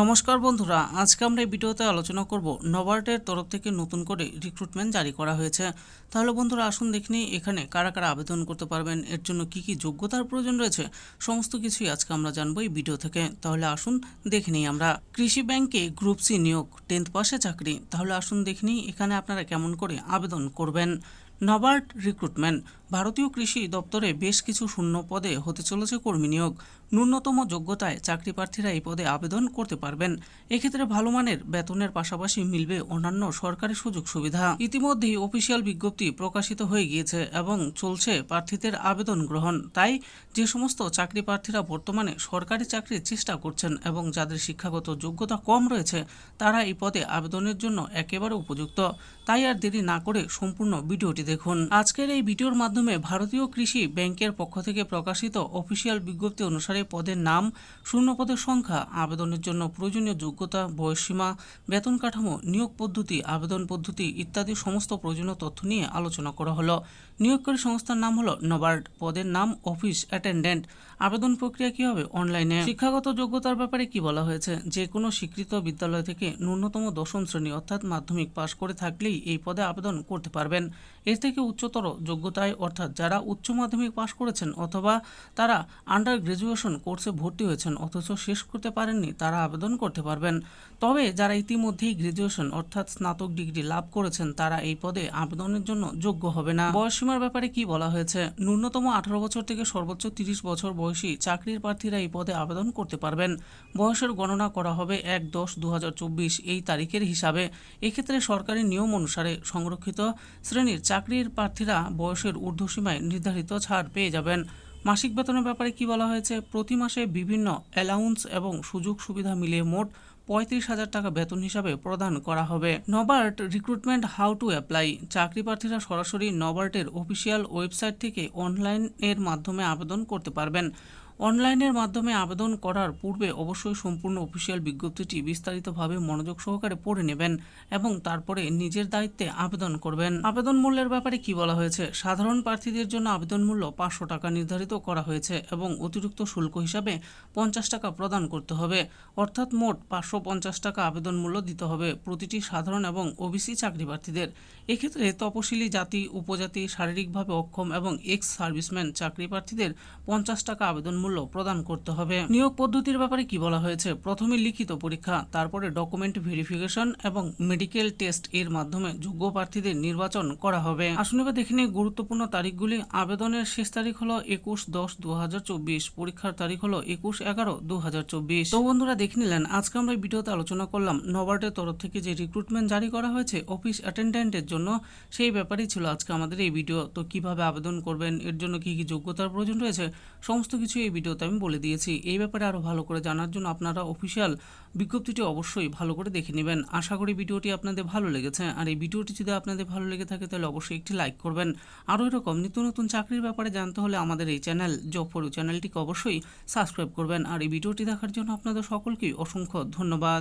নমস্কার বন্ধুরা, আজকে আমরা এই ভিডিওতে আলোচনা করব নবার্টের তরফ থেকে নতুন করে রিক্রুটমেন্ট জারি করা হয়েছে। তাহলে বন্ধুরা, আসুন দেখনি এখানে কারা কারা আবেদন করতে পারবেন, এর জন্য কি কি যোগ্যতার প্রয়োজন রয়েছে, সমস্ত কিছুই আজকে আমরা জানব এই ভিডিও থেকে। তাহলে আসুন দেখে নিই আমরা। কৃষি ব্যাংকে গ্রুপ সি নিয়োগ টেন্থ পাশে চাকরি। তাহলে আসুন দেখে এখানে আপনারা কেমন করে আবেদন করবেন। নবার্ট রিক্রুটমেন্ট, ভারতীয় কৃষি দপ্তরে বেশ কিছু শূন্য পদে হতে চলেছে কর্মী নিয়োগ। ন্যূনতম যোগ্যতায় চাকরি প্রার্থীরা এই পদে আবেদন করতে পারবেন। এক্ষেত্রে ভালো মানের বেতনের পাশাপাশি মিলবে অন্যান্য সরকারি সুযোগ সুবিধা। ইতিমধ্যেই অফিসিয়াল বিজ্ঞপ্তি প্রকাশিত হয়ে গিয়েছে এবং চলছে প্রার্থীদের আবেদন গ্রহণ। তাই যে সমস্ত চাকরি প্রার্থীরা বর্তমানে সরকারি চাকরির চেষ্টা করছেন এবং যাদের শিক্ষাগত যোগ্যতা কম রয়েছে, তারা এই পদে আবেদনের জন্য একেবারে উপযুক্ত। তাই আর দেরি না করে সম্পূর্ণ ভিডিওটি দেখুন। আজকের এই ভিডিওর মাধ্যমে ভারতীয় কৃষি ব্যাংকের পক্ষ থেকে প্রকাশিত অফিসিয়াল বিজ্ঞপ্তি অনুসারে পদের নাম, শূন্য পদের সংখ্যা, আবেদনের জন্য প্রয়োজনীয় যোগ্যতা, বয়সসীমা, বেতন কাঠামো, নিয়োগ পদ্ধতি, আবেদন পদ্ধতি ইত্যাদি সমস্ত প্রয়োজনীয় তথ্য নিয়ে আলোচনা করা হলো। নিয়োগকারী সংস্থার নাম হলো নবার্ড। পদের নাম, অফিস অ্যাটেন্ডেন্ট। আবেদন প্রক্রিয়া কি হবে অনলাইনে? শিক্ষাগত যোগ্যতার ব্যাপারে কি বলা হয়েছে? যে কোনো স্বীকৃত বিদ্যালয় থেকে ন্যূনতম দশম শ্রেণি অর্থাৎ মাধ্যমিক পাশ করে থাকলেই এই পদে আবেদন করতে পারবেন। এর থেকে উচ্চতর যোগ্যতায়, অর্থাৎ যারা উচ্চ মাধ্যমিক পাশ করেছেন অথবা তারা আন্ডার গ্রাজুয়েশন কোর্সে ভর্তি হয়েছেন অথচ শেষ করতে পারেননি, তারা আবেদন করতে পারবেন। তবে যারা ইতিমধ্যেই গ্রাজুয়েশন, অর্থাৎ স্নাতক ডিগ্রি লাভ করেছেন, তারা এই পদে আবেদনের জন্য যোগ্য হবে না। বয়সসীমার ব্যাপারে কি বলা হয়েছে? ন্যূনতম আঠারো বছর থেকে সর্বোচ্চ তিরিশ বছর বয়সী চাকরির প্রার্থীরা এই পদে আবেদন করতে পারবেন। বয়সের গণনা করা হবে এক দশ দু এই তারিখের হিসাবে। এক্ষেত্রে সরকারি নিয়ম অনুসারে সংরক্ষিত শ্রেণির চাকরির প্রার্থীরা বয়সের ঊর্ধ্বসীমায় নির্ধারিত ছাড় পেয়ে যাবেন। মাসিক বেতনের ব্যাপারে কি বলা হয়েছে? প্রতি মাসে বিভিন্ন অ্যালাউন্স এবং সুযোগ সুবিধা মিলিয়ে মোট পঁয়ত্রিশ হাজার টাকা বেতন হিসাবে প্রদান করা হবে। NABARD recruitment how to apply. চাকরি প্রার্থীরা সরাসরি নবার্টের অফিসিয়াল ওয়েবসাইট থেকে অনলাইনের মাধ্যমে আবেদন করতে পারবেন। অনলাইনের মাধ্যমে আবেদন করার পূর্বে অবশ্যই সম্পূর্ণ অফিসিয়াল বিজ্ঞপ্তিটি বিস্তারিতভাবে মনোযোগ সহকারে পড়ে নেবেন এবং তারপরে নিজের দায়িত্বে আবেদন করবেন। আবেদন মূল্যের ব্যাপারে কি বলা হয়েছে? সাধারণ প্রার্থীদের জন্য আবেদন মূল্য পাঁচশো টাকা নির্ধারিত করা হয়েছে এবং অতিরিক্ত শুল্ক হিসাবে পঞ্চাশ টাকা প্রদান করতে হবে। অর্থাৎ মোট পাঁচশো পঞ্চাশ টাকা আবেদন মূল্য দিতে হবে প্রতিটি সাধারণ এবং ওবিসি চাকরি প্রার্থীদের। এক্ষেত্রে তপশিলি জাতি, উপজাতি, শারীরিকভাবে অক্ষম এবং এক্স সার্ভিসম্যান চাকরি প্রার্থীদের পঞ্চাশ টাকা আবেদন মূল্য প্রদান করতে হবে। নিয়োগ পদ্ধতির ব্যাপারে কি বলা হয়েছে? প্রথমে লিখিত পরীক্ষা, তারপরে ডকুমেন্ট ভেরিফিকেশন এবং মেডিকেল টেস্ট এর মাধ্যমে যোগ্য প্রার্থীদের নির্বাচন করা হবে। আসুন এবার দেখে নিই গুরুত্বপূর্ণ তারিখগুলি। আবেদনের শেষ তারিখ হলো একুশ দশ দু পরীক্ষার তারিখ হলো একুশ এগারো দু তো বন্ধুরা দেখে নিলেন, আজকে আমরা ভিডিওতে আলোচনা করলাম নবার্টের তরফ থেকে যে রিক্রুটমেন্ট জারি করা হয়েছে অফিস অ্যাটেন্ডেন্টের জন্য, সেই ব্যাপারেই ছিল আজকে আমাদের এই ভিডিও। তো কীভাবে আবেদন করবেন, এর জন্য কি কি যোগ্যতার প্রয়োজন রয়েছে, সমস্ত কিছু এই ভিডিওতে আমি বলে দিয়েছি, এই ব্যাপারে আরও ভালো করে জানার জন্য আপনারা অফিসিয়াল বিজ্ঞপ্তিটি অবশ্যই ভালো করে দেখে নেবেন। আশা করি ভিডিওটি আপনাদের ভালো লেগেছে। আর এই ভিডিওটি যদি আপনাদের ভালো লেগে থাকে তাহলে অবশ্যই একটি লাইক করবেন। আরও এরকম নিত্য নতুন চাকরির ব্যাপারে জানতে হলে আমাদের এই চ্যানেল জফরু ফর চ্যানেলটিকে অবশ্যই সাবস্ক্রাইব করবেন। আর এই ভিডিওটি দেখার জন্য আপনাদের সকলকেই অসংখ্য ধন্যবাদ।